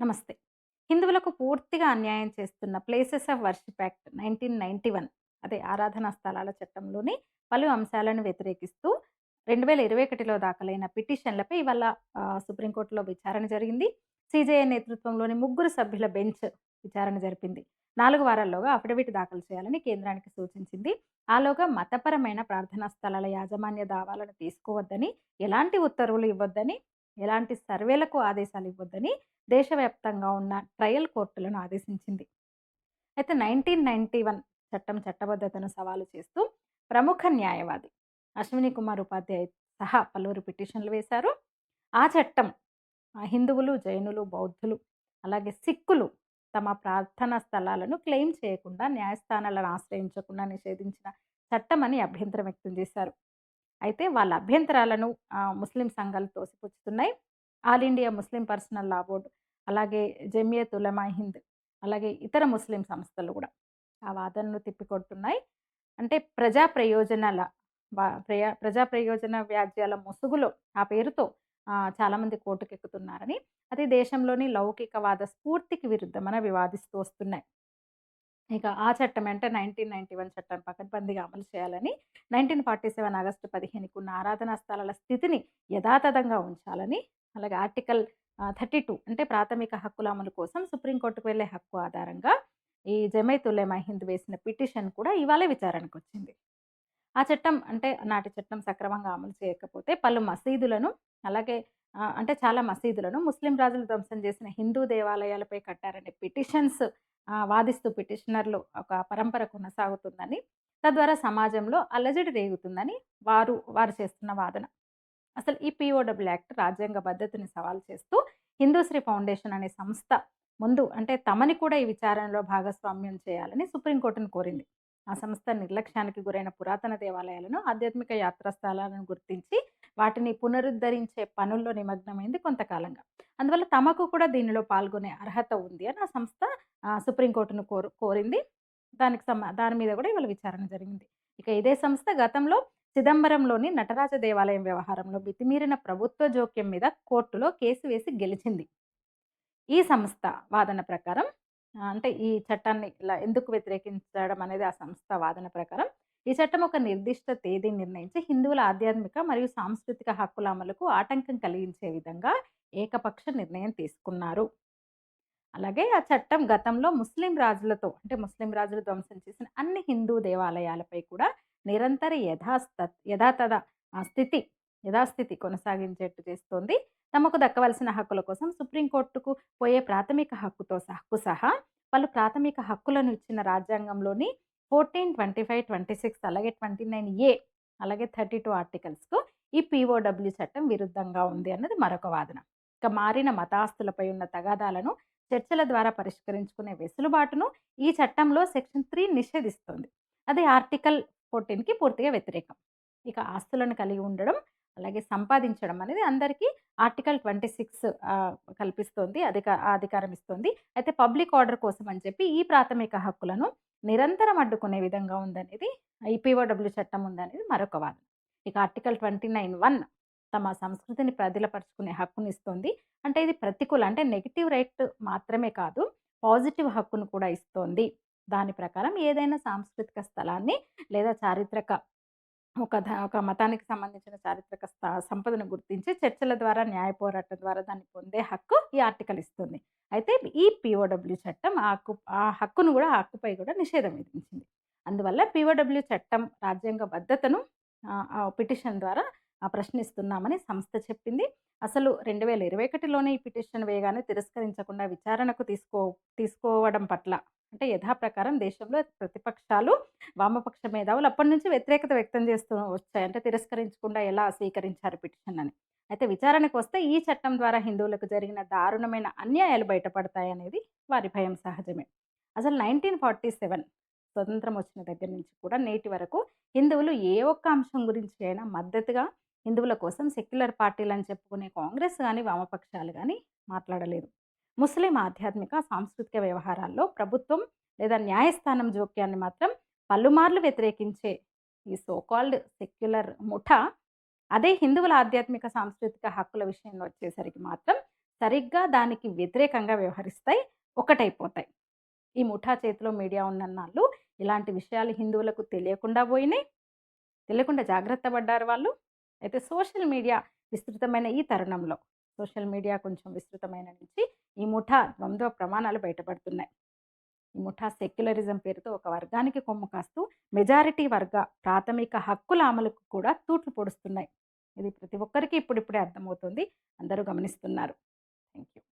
నమస్తే. హిందువులకు పూర్తిగా అన్యాయం చేస్తున్న ప్లేసెస్ ఆఫ్ వర్షిప్ యాక్ట్ 1991 అదే ఆరాధనా స్థలాల చట్టంలోని పలు అంశాలను వ్యతిరేకిస్తూ 2021లో దాఖలైన పిటిషన్‌లపై ఇవాళ సుప్రీంకోర్టులో విచారణ జరిగింది. సిజేఐ నేతృత్వంలోని ముగ్గురు సభ్యుల బెంచ్ విచారణ జరిపింది. నాలుగు వారాల్లోగా అఫిడవిట్ దాఖలు చేయాలని కేంద్రానికి సూచించింది. ఆలోగా మతపరమైన ప్రార్థనా స్థలాల యాజమాన్య దావాలను తీసుకోవద్దని, ఎలాంటి ఉత్తర్వులు ఇవ్వొద్దని, ఎలాంటి సర్వేలకు ఆదేశాలు ఇవ్వొద్దని దేశవ్యాప్తంగా ఉన్న ట్రయల్ కోర్టులను ఆదేశించింది. అయితే 1991 చట్టం చట్టబద్ధతను సవాలు చేస్తూ ప్రముఖ న్యాయవాది అశ్విని కుమార్ ఉపాధ్యాయ సహా పలువురు పిటిషన్లు వేశారు. ఆ చట్టం హిందువులు, జైనులు, బౌద్ధులు అలాగే సిక్కులు తమ ప్రార్థనా స్థలాలను క్లెయిమ్ చేయకుండా న్యాయస్థానాలను ఆశ్రయించకుండా నిషేధించిన చట్టమని అభ్యంతరం వ్యక్తం చేశారు. అయితే వాళ్ళ అభ్యంతరాలను ముస్లిం సంఘాలు తోసిపుచ్చుతున్నాయి. All India Muslim personal law board అలాగే జమియత్ ఉలమా హింద్, అలాగే ఇతర ముస్లిం సంస్థలు కూడా ఆ వాదనను తిప్పికొడుతున్నాయి. అంటే ప్రజా ప్రయోజనాల ప్రయా ప్రజా ప్రయోజన వ్యాజ్యాల ముసుగులో ఆ పేరుతో చాలామంది కోర్టుకెక్కుతున్నారని, అది దేశంలోని లౌకికవాద స్ఫూర్తికి విరుద్ధమని వివాదిస్తూ వస్తున్నాయి. ఇక ఆ చట్టం అంటే 1991 చట్టం పకడ్బందీగా అమలు చేయాలని, 1947 ఆగస్టు 15కి ఉన్న ఆరాధనా స్థలాల స్థితిని యథాతథంగా ఉంచాలని, అలాగే ఆర్టికల్ థర్టీ టూ అంటే ప్రాథమిక హక్కుల అమలు కోసం సుప్రీంకోర్టుకు వెళ్ళే హక్కు ఆధారంగా ఈ జమైత్ ఉలమా హింద్ వేసిన పిటిషన్ కూడా ఇవాళే విచారణకొచ్చింది. ఆ చట్టం అంటే నాటి చట్టం సక్రమంగా అమలు చేయకపోతే పలు మసీదులను అలాగే అంటే చాలా మసీదులను ముస్లిం రాజులు ధ్వంసం చేసిన హిందూ దేవాలయాలపై కట్టారనే పిటిషన్స్ వాదిస్తూ పిటిషనర్లు ఒక పరంపర కొనసాగుతుందని, తద్వారా సమాజంలో అలజడి రేగుతుందని వారు వారు చేస్తున్న వాదన. అసలు ఈ పిఓడబ్ల్యూ యాక్ట్ రాజ్యాంగ పద్ధతిని సవాల్ చేస్తూ హిందూశ్రీ ఫౌండేషన్ అనే సంస్థ ముందు అంటే తమని కూడా ఈ విచారణలో భాగస్వామ్యం చేయాలని సుప్రీంకోర్టును కోరింది. ఆ సంస్థ నిర్లక్ష్యానికి గురైన పురాతన దేవాలయాలను, ఆధ్యాత్మిక యాత్రాస్థలాలను గుర్తించి వాటిని పునరుద్ధరించే పనుల్లో నిమగ్నమైంది కొంతకాలంగా. అందువల్ల తమకు కూడా దీనిలో పాల్గొనే అర్హత ఉంది అని ఆ సంస్థ సుప్రీంకోర్టును కోరు కోరింది. దానికి సమ దాని మీద కూడా ఇవాళ విచారణ జరిగింది. ఇక ఇదే సంస్థ గతంలో చిదంబరంలోని నటరాజ దేవాలయం వ్యవహారంలో మితిమీరిన ప్రభుత్వ జోక్యం మీద కోర్టులో కేసు వేసి గెలిచింది. ఈ సంస్థ వాదన ప్రకారం అంటే ఈ చట్టాన్ని ఇలా ఎందుకు వ్యతిరేకించడం అనేది ఆ సంస్థ వాదన ప్రకారం, ఈ చట్టం ఒక నిర్దిష్ట తేదీని నిర్ణయించి హిందువుల ఆధ్యాత్మిక మరియు సాంస్కృతిక హక్కుల అమలుకు ఆటంకం కలిగించే విధంగా ఏకపక్ష నిర్ణయం తీసుకున్నారు. అలాగే ఆ చట్టం గతంలో ముస్లిం రాజులతో అంటే ముస్లిం రాజులు ధ్వంసం చేసిన అన్ని హిందూ దేవాలయాలపై కూడా నిరంతర యథాస్థ యథాతథ ఆహ్, స్థితి యథాస్థితి కొనసాగించేట్టు చేస్తోంది. తమకు దక్కవలసిన హక్కుల కోసం సుప్రీంకోర్టుకు పోయే ప్రాథమిక హక్కుతో హక్కు సహా పలు ప్రాథమిక హక్కులను ఇచ్చిన రాజ్యాంగంలోని 14, 25, 26 అలాగే 29 ఏ అలాగే 32 ఆర్టికల్స్‌కు ఈ పీఓడబ్ల్యూ చట్టం విరుద్ధంగా ఉంది అన్నది మరొక వాదన. ఇక మారిన మతాస్తులపై ఉన్న తగాదాలను చర్చల ద్వారా పరిష్కరించుకునే వెసులుబాటును ఈ చట్టంలో సెక్షన్ త్రీ నిషేధిస్తుంది అది ఆర్టికల్ 14కి పూర్తిగా వ్యతిరేకం. ఇక ఆస్తులను కలిగి ఉండడం, అలాగే సంపాదించడం అనేది అందరికీ ఆర్టికల్ ట్వంటీ సిక్స్ కల్పిస్తోంది. అధిక అధికారం ఇస్తుంది అయితే పబ్లిక్ ఆర్డర్ కోసం అని చెప్పి ఈ ప్రాథమిక హక్కులను నిరంతరం అడ్డుకునే విధంగా ఉందనేది ఈ పీఓడబ్ల్యూ చట్టం ఉందనేది మరొక వాదన. ఇక ఆర్టికల్ 29(1) తమ సంస్కృతిని ప్రదిలపరుచుకునే హక్కునిస్తోంది. అంటే ఇది ప్రతికూల అంటే నెగిటివ్ రైట్ మాత్రమే కాదు, పాజిటివ్ హక్కును కూడా ఇస్తోంది. దాని ప్రకారం ఏదైనా సాంస్కృతిక స్థలాన్ని లేదా చారిత్రక ఒక ఒక మతానికి సంబంధించిన చారిత్రక స్థ సంపదను గుర్తించి చర్చల ద్వారా, న్యాయ పోరాటం ద్వారా దాన్ని పొందే హక్కు ఈ ఆర్టికల్ ఇస్తుంది. అయితే ఈ పిఓడబ్ల్యూ చట్టం ఆ హక్కు ఆ హక్కును కూడా ఆ హక్కుపై కూడా నిషేధం విధించింది. అందువల్ల పిఓడబ్ల్యూ చట్టం రాజ్యాంగ బద్ధతను ఆ పిటిషన్ ద్వారా ప్రశ్నిస్తున్నామని సంస్థ చెప్పింది. అసలు 2021లోనే ఈ పిటిషన్ వేయగానే తిరస్కరించకుండా విచారణకు తీసుకో తీసుకోవడం పట్ల అంటే యథాప్రకారం దేశంలో ప్రతిపక్షాలు, వామపక్ష మేధావులు అప్పటినుంచి వ్యతిరేకత వ్యక్తం చేస్తూ వచ్చాయి. అంటే తిరస్కరించకుండా ఎలా స్వీకరించారు పిటిషన్ అని. అయితే విచారణకొస్తే ఈ చట్టం ద్వారా హిందువులకు జరిగిన దారుణమైన అన్యాయాలు బయటపడతాయనేది వారి భయం సహజమే. అసలు 1947 స్వతంత్రం వచ్చిన దగ్గర నుంచి కూడా నేటి వరకు హిందువులు ఏ ఒక్క అంశం గురించి అయినా మద్దతుగా హిందువుల కోసం సెక్యులర్ పార్టీలని చెప్పుకునే కాంగ్రెస్ కానీ వామపక్షాలు కానీ మాట్లాడలేదు. ముస్లిం ఆధ్యాత్మిక, సాంస్కృతిక వ్యవహారాల్లో ప్రభుత్వం లేదా న్యాయస్థానం జోక్యాన్ని మాత్రం పలుమార్లు వ్యతిరేకించే ఈ సోకాల్డ్ సెక్యులర్ ముఠా అదే హిందువుల ఆధ్యాత్మిక, సాంస్కృతిక హక్కుల విషయంలో వచ్చేసరికి మాత్రం సరిగ్గా దానికి వ్యతిరేకంగా వ్యవహరిస్తాయి. ఒకటైపోతాయి. ఈ ముఠా చేతిలో మీడియా ఉన్నన్నాళ్ళు ఇలాంటి విషయాలు హిందువులకు తెలియకుండా పోయినాయి. తెలియకుండా జాగ్రత్త పడ్డారు వాళ్ళు. అయితే సోషల్ మీడియా విస్తృతమైన ఈ తరుణంలో సోషల్ మీడియా కొంచెం విస్తృతమైన నుంచి ఈ ముఠా ద్వంద్వ ప్రమాణాలు బయటపడుతున్నాయి. ఈ ముఠా సెక్యులరిజం పేరుతో ఒక వర్గానికి కొమ్ము కాస్తూ మెజారిటీ వర్గ ప్రాథమిక హక్కుల అమలుకు కూడా తూట్లు పొడుస్తున్నాయి. ఇది ప్రతి ఒక్కరికి ఇప్పుడిప్పుడే అర్థమవుతుంది. అందరూ గమనిస్తున్నారు. Thank you.